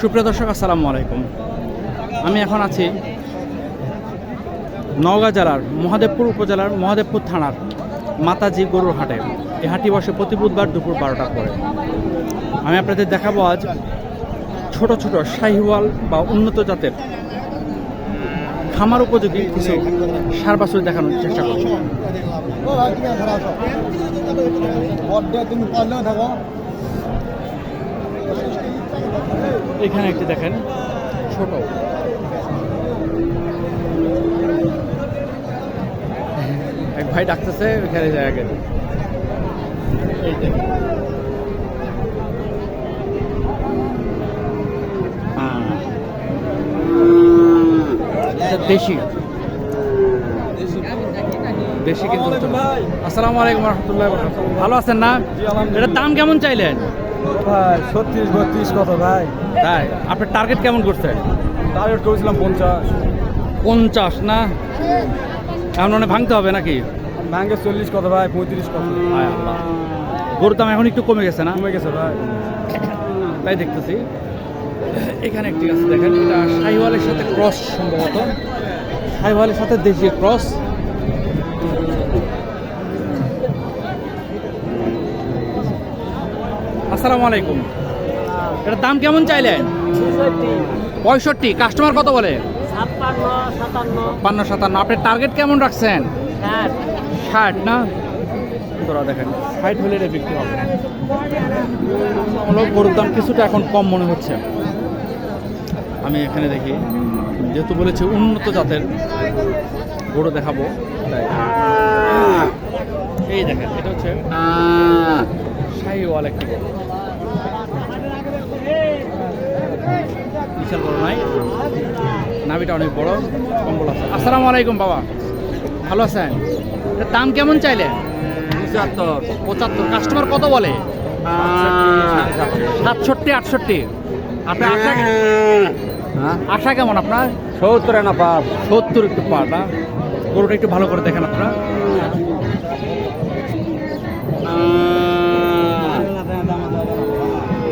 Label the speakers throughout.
Speaker 1: সুপ্রিয় দর্শক, আসসালামু আলাইকুম। আমি এখন আছি নওগাঁ জেলার মহাদেবপুর উপজেলার মহাদেবপুর থানার মাতাজি গরুর হাটে। এই হাটটি বসে প্রতি বুধবার দুপুর বারোটা পরে। আমি আপনাদের দেখাবো আজ ছোট ছোট শাহিওয়াল বা উন্নত জাতের খামার উপযোগী কিছু সার বাছুর দেখানোর চেষ্টা করছি। এখানে একটি দেখেন ছোট। এক ভাই ডাকতেছে ওইখানে যায় আগে। এই দেশি। দেশি কিন্তু আসসালামু আলাইকুম রহমতুল্লাহ ভালো আছেন না? এটার দাম কেমন চাইলেন?
Speaker 2: ছত্রিশ বত্রিশ কত ভাই?
Speaker 1: তাই? আপনার টার্গেট কেমন করছেন
Speaker 2: টার্গেট করেছিলাম পঞ্চাশ।
Speaker 1: পঞ্চাশ না? এমন মানে ভাঙতে হবে নাকি?
Speaker 2: ব্যাংকে চল্লিশ কত ভাই পঁয়ত্রিশ কত?
Speaker 1: আল্লাহ। গরুর দাম এখন একটু কমে গেছে না?
Speaker 2: কমে গেছে ভাই।
Speaker 1: তাই দেখতেছি। এখানে একটি আছে দেখেন এটা শাহিওয়ালের সাথে ক্রস সম্ভবত। শাহিওয়ালের সাথে দেশীয় ক্রস আসসালামু আলাইকুম। এটার দাম কেমন চাইলেন? পঁয়ষট্টি। কাস্টমার কত বলে?
Speaker 3: ছাপ্পান্ন সাতান্ন।
Speaker 1: আপনার টার্গেট কেমন রাখছেন?
Speaker 3: ষাট।
Speaker 1: ষাট না? তোরা দেখেন। ষাট হলে এটা বিক্রি হবে। গরুর দাম কিছুটা এখন কম মনে হচ্ছে। আমি এখানে দেখি যেহেতু বলেছি উন্নত জাতের গরু দেখাবো এই দেখেন এটা হচ্ছে শাহিওয়াল একটি গরু। বিশাল বড় নাই। নাভিটা অনেক বড় কম্বল আছে। আসসালামু আলাইকুম বাবা। ভালো আছেন? দাম কেমন চাইলেন?
Speaker 2: পঁচাত্তর।
Speaker 1: পঁচাত্তর। কাস্টমার কত বলে? সাতষট্টি আটষট্টি। আপনার আশা
Speaker 2: হ্যাঁ।
Speaker 1: আশা কেমন আপনার?
Speaker 2: সত্তর না পাপ
Speaker 1: সত্তর একটু না? গরুটা একটু ভালো করে দেখেন আপনারা।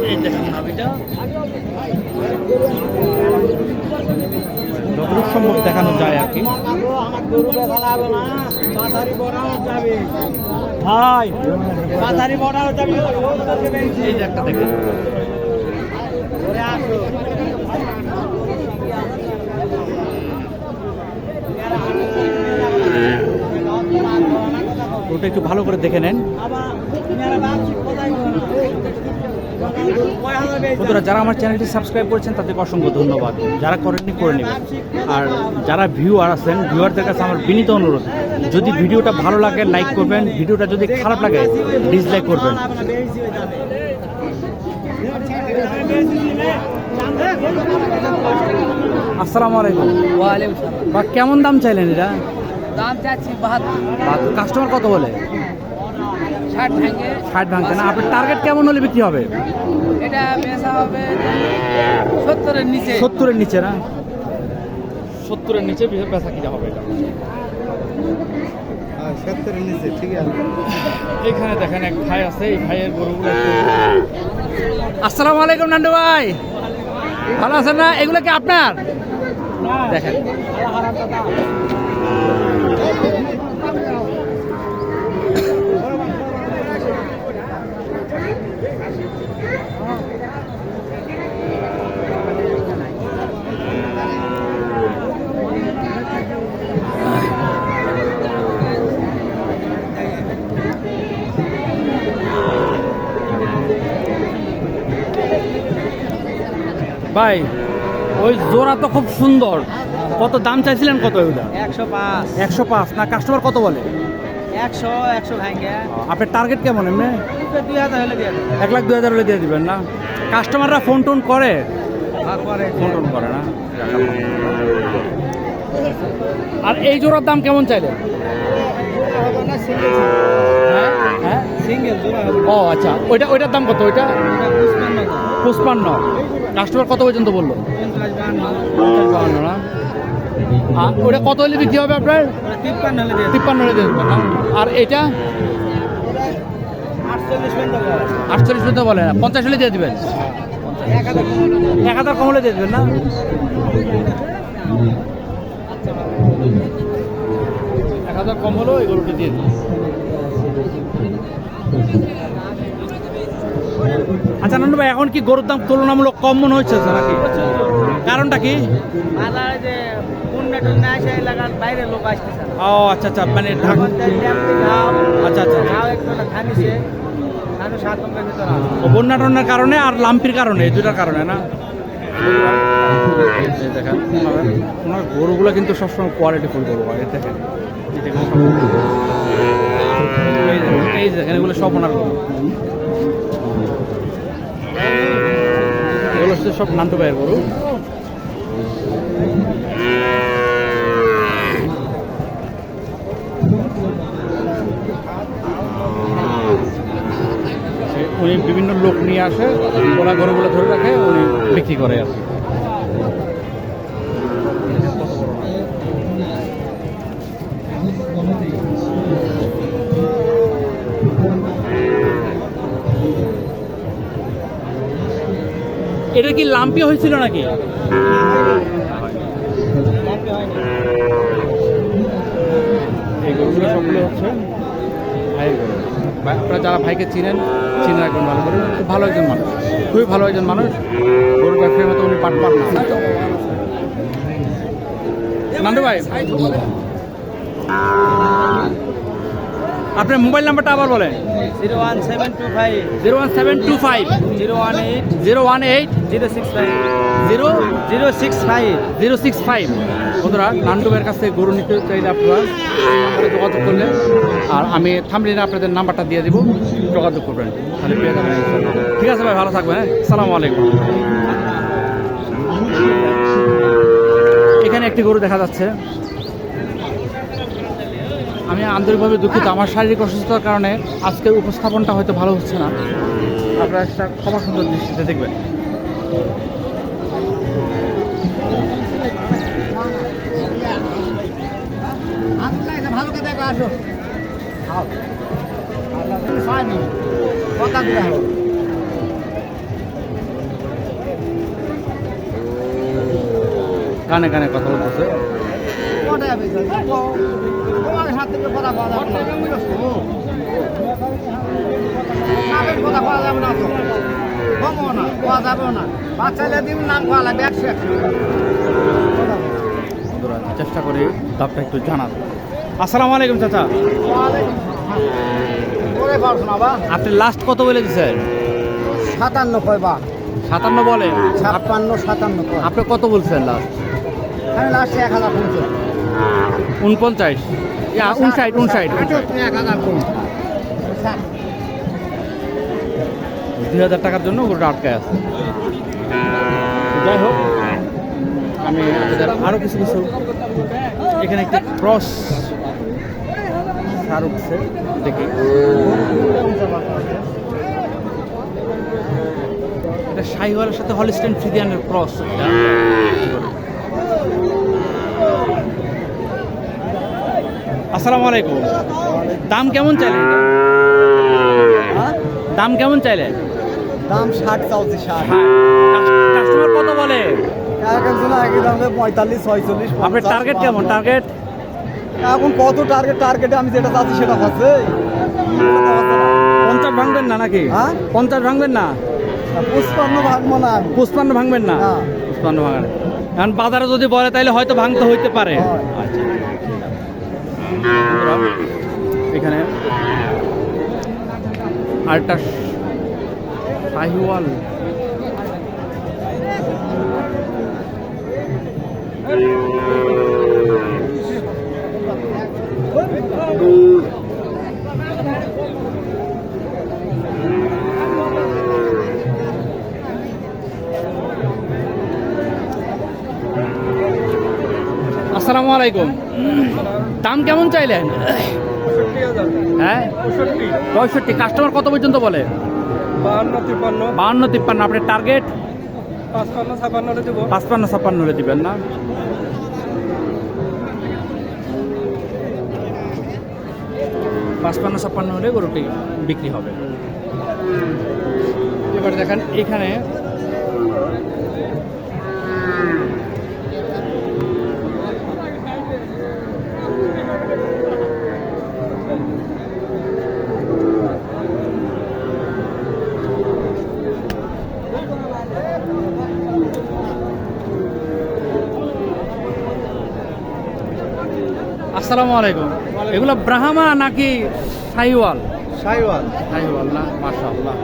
Speaker 1: এই দেখেন নাভিটা। যতটুকু সম্ভব দেখানো যায় আর কি।
Speaker 3: ভাই মাথারি বড়াও যাবি
Speaker 1: এই যে একটা দেখেন। গরুটা একটু ভালো করে দেখে নেন। বন্ধুরা যারা আমার চ্যানেলটি সাবস্ক্রাইব করেছেন তাদেরকে অসংখ্য ধন্যবাদ। যারা করেননি করে নেবেন। আর যারা ভিউয়ার আছেন ভিউয়ারদের কাছে আমার বিনীত অনুরোধ যদি ভিডিওটা ভালো লাগে লাইক করবেন। ভিডিওটা যদি খারাপ লাগে ডিসলাইক করবেন। আসসালামু আলাইকুম। বা কেমন দাম চাইলেন এটা?
Speaker 3: দাম চাচ্ছি বাহাত্তর।
Speaker 1: কাস্টমার কত বলে?
Speaker 3: ষাট ভেঙে।
Speaker 1: ষাট ভাঙছে না? আপনার টার্গেট কেমন হলে বিক্রি হবে?
Speaker 3: এটা বেচা হবে সত্তরের নিচে।
Speaker 1: সত্তরের নিচে না? সত্তরের নিচে বেচা কিনা হবে এটা।
Speaker 2: সত্তরের নিচে ঠিক আছে।
Speaker 1: এখানে দেখেন এক ভাই আছে এই ভাইয়ের গরুগুলো একটু- আসসালামু আলাইকুম নান্ডু ভাই। ভালো আছেন না? এগুলো কি আপনার? দেখেন। ভাই ওই জোড়া তো খুব সুন্দর। কত দাম চাইছিলেন কত ওইটা?
Speaker 3: একশো পাঁচ।
Speaker 1: একশো পাঁচ। না কাস্টমার কত বলে?
Speaker 3: একশো একশো ভেঙে।
Speaker 1: আপনার টার্গেট কেমন এমনি?
Speaker 3: দুই হাজার হলে দিয়ে
Speaker 1: এক লাখ দুই হাজার হলে দিয়ে দিবেন না? কাস্টমাররা ফোন টোন করে? ফোন টোন করে না? আর এই জোড়ার দাম কেমন চাইলেন? হ্যাঁ হ্যাঁ
Speaker 3: সিঙ্গেল
Speaker 1: ও আচ্ছা। ওইটা ওইটার দাম কত? ওইটা? পুষ্পান্ন। কাস্টমার কত পর্যন্ত বলল? ওটা কত হলে বিক্রি হবে আপনার?
Speaker 3: তিপ্পান্ন হলে
Speaker 1: দেবেন আর এটা?
Speaker 3: আটচল্লিশ পর্যন্ত
Speaker 1: না। পঞ্চাশ হলে দিয়ে দেবেন।
Speaker 3: এক হাজার কম হলে দিয়ে
Speaker 1: দেবেন না? এক হাজার কম হলো এই গরুটি দিয়ে দিন আচ্ছা নন্দ ভাই এখন কি গরুর দাম তুলনামূলক কম মনে হচ্ছে নাকি? কারণটা কি। ও আচ্ছা আচ্ছা মানে আচ্ছা আচ্ছা আচ্ছা। বন্যা টন্যার কারণে আর লাম্পির কারণে এই দুটার কারণে না? দেখেন ওনার- গরুগুলো কিন্তু সবসময় কোয়ালিটি ফুল গরু হয় দেখেন। এই দেখেন সব- দেখেন, এই দেখেন এগুলো সব ওনার গরু। হচ্ছে সব নান্টু ভাইয়ের গরু। উনি বিভিন্ন লোক নিয়ে আসে, ওরা গরুগুলো ধরে রাখে, উনি বিক্রি করে আসে এটা কি লাম্পি হয়েছিল নাকি? আপনারা যারা ভাইকে চিনেন চিনে রাখবেন ভালো করে খুব ভালো একজন মানুষ। খুবই ভালো একজন মানুষ। গরু ব্যবসায়ীর মতো উনি পাট পাট না। নান্ডু ভাই। আপনার মোবাইল নাম্বারটা আবার বলেন।
Speaker 3: Zero one seven two five.
Speaker 1: Zero one seven two five.
Speaker 3: Zero one eight
Speaker 1: zero one eight
Speaker 3: zero six five.
Speaker 1: Zero
Speaker 3: zero six five.
Speaker 1: Zero six five বন্ধুরা ভাইয়ের কাছ থেকে গরু নিতে চাইলে আপনারা যোগাযোগ করলে আর আমি থামলিনে আপনাদের নাম্বারটা দিয়ে দিব যোগাযোগ করবেন। তাহলে পেয়ে যাবেন ঠিক আছে ভাই ভালো থাকবেন হ্যাঁ? সালামু আলাইকুম। এখানে একটি গরু দেখা যাচ্ছে। আমি আন্তরিকভাবে দুঃখিত। আমার শারীরিক অসুস্থতার কারণে আজকের উপস্থাপনটা হয়তো ভালো হচ্ছে না। আপনারা একটা ক্ষমা সুন্দর দৃষ্টিতে দেখবেন।
Speaker 3: ভালো
Speaker 1: কানে কানে কথা বলতেছে।
Speaker 3: কথা পাওয়া যাবে না না তো কমও না পাওয়া যাবেও না বাচ্চালে দিন নাম খাওয়া লাগবে একশো একশো
Speaker 1: চেষ্টা করি দামটা একটু জানার আসসালামু আলাইকুম চাচা। আপনি লাস্ট কত বলে দিচ্ছেন
Speaker 3: সাতান্ন কয় বা?
Speaker 1: সাতান্ন বলে?
Speaker 3: ছাপ্পান্ন সাতান্ন
Speaker 1: আপনি কত বলছেন লাস্ট
Speaker 3: আমি লাস্টে এক হাজার
Speaker 1: উনপঞ্চাশ। উনষাট উনষাট। দুই হাজার টাকার জন্য গরুটা আটকায় আছে। যাই হোক, আমি আরও কিছু কিছু এখানে একটি ক্রস সার উঠছে দেখি। এটা শাহিওয়ালের সাথে হলিস্টেন ফ্রিদিয়ানের ক্রস। আসসালামু আলাইকুম। দাম কেমন চাইলেন? দাম কেমন চাইলে
Speaker 3: দাম ষাট চাউছি ষাট।
Speaker 1: কাস্টমার কত বলে?
Speaker 3: এক একজন আগে দামে পঁয়তাল্লিশ ছয়চল্লিশ
Speaker 1: আপনার টার্গেট কেমন? টার্গেট
Speaker 3: এখন কত টার্গেট টার্গেটে আমি যেটা চাচ্ছি সেটা পাচ্ছে
Speaker 1: পঞ্চাশ ভাঙবেন না নাকি?
Speaker 3: হ্যাঁ?
Speaker 1: পঞ্চাশ ভাঙবেন না?
Speaker 3: পুষ্পান্ন ভাগবো না
Speaker 1: পুষ্পান্ন ভাঙবেন না। পুষ্পান্ন ভাঙার। এখন বাজারে যদি বলে তাহলে হয়তো ভাঙতে হইতে পারে। আচ্ছা। এখানে আরেকটা শাহিওয়াল। আসসালামু আলাইকুম। দাম কেমন চাইলেন? হ্যাঁ? পঁয়ষট্টি। কাস্টমার কত পর্যন্ত বলে?
Speaker 3: বাহান্ন, তিপ্পান্ন।
Speaker 1: আপনার টার্গেট?
Speaker 3: পাঁচপান্ন ছাপান্ন
Speaker 1: হলে দিবেন না। পাঁচপান্ন ছাপ্পান্ন হলে গরুটি বিক্রি হবে। এবার দেখেন, এখানে আসসালামু আলাইকুম। এগুলো ব্রাহ্মা নাকি সাইওয়াল?
Speaker 2: সাইওয়াল।
Speaker 1: সাইওয়াল না মাশাআল্লাহ।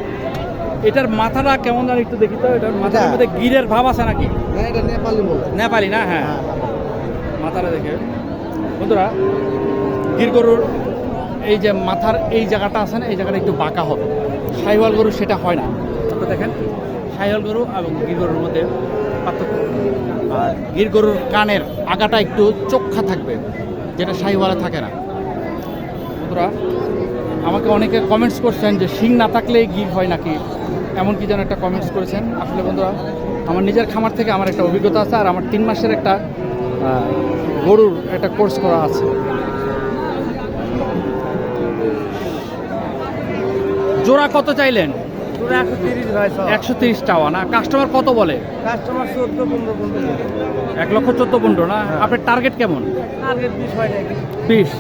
Speaker 1: এটার মাথাটা কেমন জানি একটু দেখি তো এটার মাথার মধ্যে গিরের ভাব আছে নাকি?
Speaker 2: হ্যাঁ এটা নেপালি বলে।
Speaker 1: নেপালি না? হ্যাঁ। মাথাটা দেখে। বন্ধুরা গির গরুর এই যে মাথার এই জায়গাটা আছে না এই জায়গাটা একটু বাঁকা হবে। সাইওয়াল গরু সেটা হয় না। আপনারা দেখেন সাইওয়াল গরু এবং গির গরুর মধ্যে পার্থক্য। আর গির গরুর কানের আগাটা একটু চোখা থাকবে। যেটা সাইওয়ালে থাকে না। বন্ধুরা, আমাকে অনেকে কমেন্টস করছেন যে শিং না থাকলে গির হয় নাকি? এমন কি যেন একটা কমেন্টস করেছেন। আসলে বন্ধুরা, আমার নিজের খামার থেকে আমার একটা অভিজ্ঞতা আছে আর আমার তিন মাসের একটা গরুর একটা কোর্স করা আছে। জোড়া কত চাইলেন?
Speaker 2: একশো তিরিশ
Speaker 1: টাওয়া না? কাস্টমার কত বলে?
Speaker 2: কাস্টমার চোদ্দ পনেরো পনেরো।
Speaker 1: এক লক্ষ চোদ্দ পনেরো না? আপনার টার্গেট কেমন?
Speaker 2: টার্গেট বিশ হয়
Speaker 1: বিশ?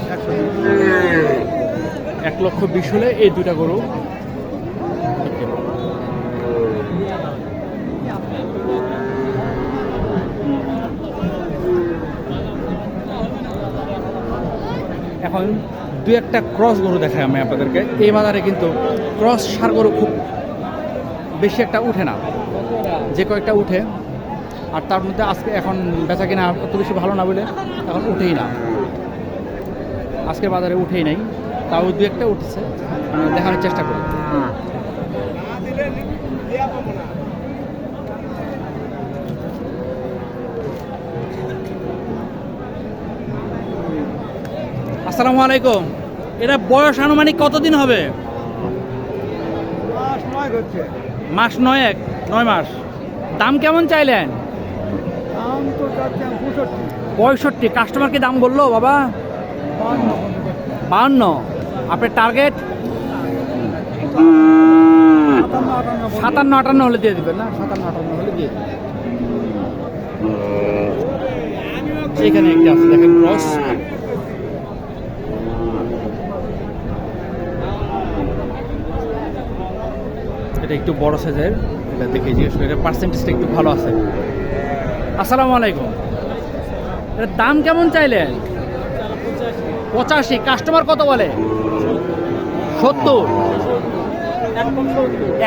Speaker 1: এক লক্ষ বিশ হলে এই দুইটা গরু। এখন দুই একটা ক্রস গরু দেখাই আমি আপনাদেরকে। এই বাজারে কিন্তু ক্রস সার গরু খুব বেশি একটা উঠে না। যে কয়েকটা উঠে, আর তার মধ্যে আজকে এখন বেচা কিনা অত বেশি ভালো না বলে এখন উঠেই না। আজকের বাজারে উঠেই নাই, তাও দু একটা উঠেছে দেখানোর চেষ্টা করি। আসসালামু আলাইকুম। এটা বয়স আনুমানিক কতদিন হবে?
Speaker 2: হচ্ছে।
Speaker 1: মাস নয় এক নয় মাস। দাম কেমন চাইলেন?
Speaker 2: পঁয়ষট্টি।
Speaker 1: পঁয়ষট্টি। কাস্টমারকে দাম বলল বাবা? বাহান্ন। আপনার টার্গেট
Speaker 2: সাতান্ন আটান্ন
Speaker 1: হলে দিয়ে দিবেন না? সাতান্ন আটান্ন হলে দিয়ে দিবেন। এখানে একটা আছে দেখেন ক্রস একটু বড় সাইজের, এটা দেখে জিজ্ঞেস করি, এটা পার্সেন্টেজটা একটু ভালো আছে। আসসালামু আলাইকুম। এটার দাম কেমন চাইলেন? পঁচাশি। কাস্টমার কত বলে? সত্তর।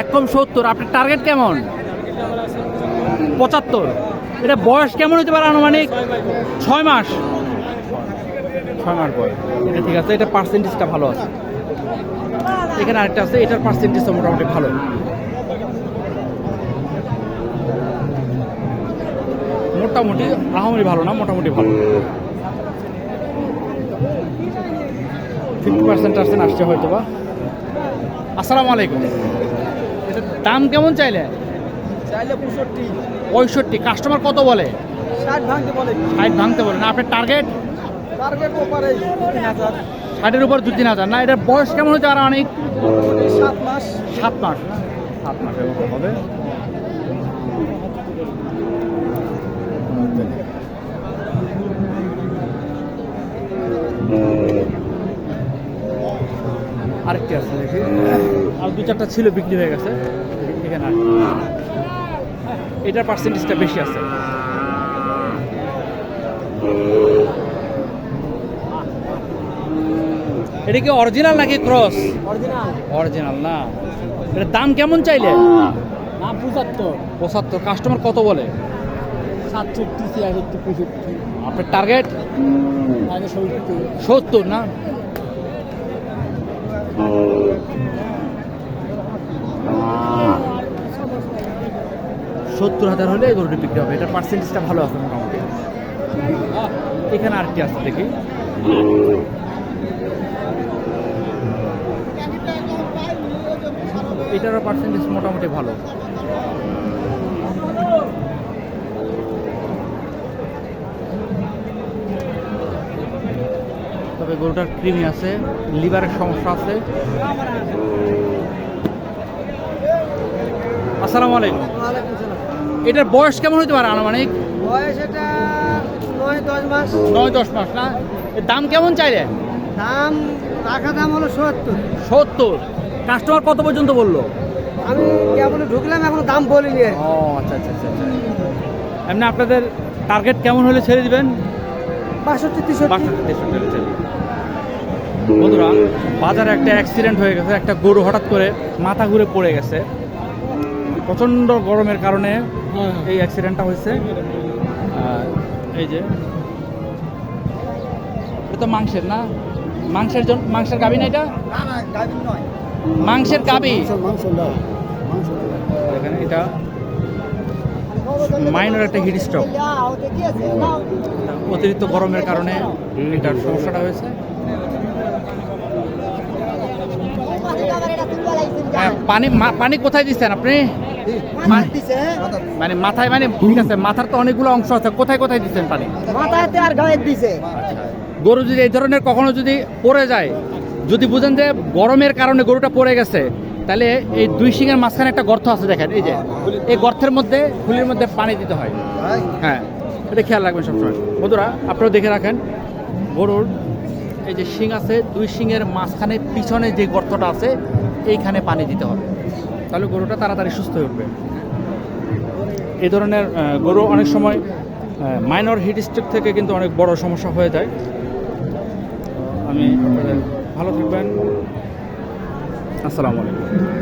Speaker 1: এক কম সত্তর। আপনার টার্গেট কেমন? পঁচাত্তর। এটা বয়স কেমন হতে পারে আনুমানিক? ছয় মাস। ছয় মাস বয়স। এটা ঠিক আছে, এটা পার্সেন্টেজটা ভালো আছে। এখানে আরেকটা আছে, এটার পার্সেন্টেজটা মোটামুটি ভালো। মোটামুটি আহামরি ভালো না মোটামুটি ভালো। ফিফটি পার্সেন্ট পার্সেন্ট আসছে হয়তো বা আসসালামু আলাইকুম। দাম কেমন চাইলে?
Speaker 2: চাইলে পঁয়ষট্টি।
Speaker 1: পঁয়ষট্টি। কাস্টমার কত বলে?
Speaker 2: ষাট ভাঙতে বলে।
Speaker 1: ষাট ভাঙতে বলে। না আপনার টার্গেট
Speaker 2: টার্গেট ওপারে
Speaker 1: ষাটের উপর দু তিন হাজার। না এটার বয়স কেমন হচ্ছে আর অনেক
Speaker 2: সাত মাস।
Speaker 1: সাত মাস। সাত মাসের মতো হবে। আরেকটি আছে দেখি। আর দু চারটা ছিল বিক্রি হয়ে গেছে। এখানে আর। এটার পার্সেন্টেজটা বেশি আছে। এটা কি অরিজিনাল নাকি ক্রস
Speaker 2: অরিজিনাল
Speaker 1: অরিজিনাল না। এটার দাম কেমন চাইলে?
Speaker 2: না পঁচাত্তর।
Speaker 1: পঁচাত্তর। কাস্টমার কত বলে?
Speaker 2: সাতষট্টি ছিয়াষট্টি পঁয়ষট্টি।
Speaker 1: আপনার টার্গেট
Speaker 2: সত্তর
Speaker 1: না? সত্তর হাজার হলে এই গরুটি বিক্রি হবে। এটার পার্সেন্টেজটা ভালো আছে মোটামুটি। এখানে আরেকটি আছে দেখি। এটারও পার্সেন্টেজ মোটামুটি ভালো। তবে গরুটার কৃমি আছে লিভারের সমস্যা আছে। আসসালামু আলাইকুম। এটার বয়স কেমন হতে পারে আনুমানিক?
Speaker 2: বয়স এটা নয় দশ মাস।
Speaker 1: নয় দশ মাস না? দাম কেমন চাইলে
Speaker 2: দাম রাখা দাম হলো সত্তর।
Speaker 1: সত্তর। কাস্টমার কত পর্যন্ত বলল?
Speaker 2: আমি কেবল ঢুকলাম এখন দাম বলিনি।
Speaker 1: ও আচ্ছা আচ্ছা আচ্ছা আচ্ছা। এমনি আপনাদের টার্গেট কেমন হলে ছেড়ে দিবেন?
Speaker 2: বাষট্টি তেষট্টি।
Speaker 1: বন্ধুরা বাজারে একটা অ্যাক্সিডেন্ট হয়ে গেছে। একটা গরু হঠাৎ করে মাথা ঘুরে পড়ে গেছে। প্রচণ্ড গরমের কারণে এই অ্যাক্সিডেন্টটা হয়েছে। এই যে এটা তো মাংসের না? মাংসের জন্য মাংসের গাবি না এটা? মাংসের গাবি এটা মাইনর একটা হিট স্ট্রোক অতিরিক্ত গরমের কারণে এটার সমস্যাটা হয়েছে। হ্যাঁ, পানি পানি কোথায় দিচ্ছেন আপনি? মানে মাথায় মানে ঠিক আছে মাথার তো অনেকগুলো অংশ আছে কোথায় কোথায় দিচ্ছেন পানি?
Speaker 2: মাথাতে আর গায়ে দিছে।
Speaker 1: গরু যদি এই ধরনের কখনো যদি পড়ে যায় যদি বুঝেন যে গরমের কারণে গরুটা পড়ে গেছে তাহলে এই দুই শিঙের মাঝখানে একটা গর্ত আছে দেখেন, এই যে। এই গর্তের মধ্যে, ফুলের মধ্যে পানি দিতে হয়। হ্যাঁ এটা খেয়াল রাখবেন সবসময়। বন্ধুরা আপনারা দেখে রাখেন, গরুর এই যে শিং আছে, দুই শিঙের মাঝখানে, পিছনে যে গর্তটা আছে, এইখানে পানি দিতে হবে। তাহলে গরুটা তাড়াতাড়ি সুস্থ হয়ে উঠবে। এই ধরনের গরু অনেক সময় মাইনর হিট স্ট্রোক থেকে কিন্তু অনেক বড় সমস্যা হয়ে যায়। আমি ভালো থাকবেন। আসসালামু আলাইকুম।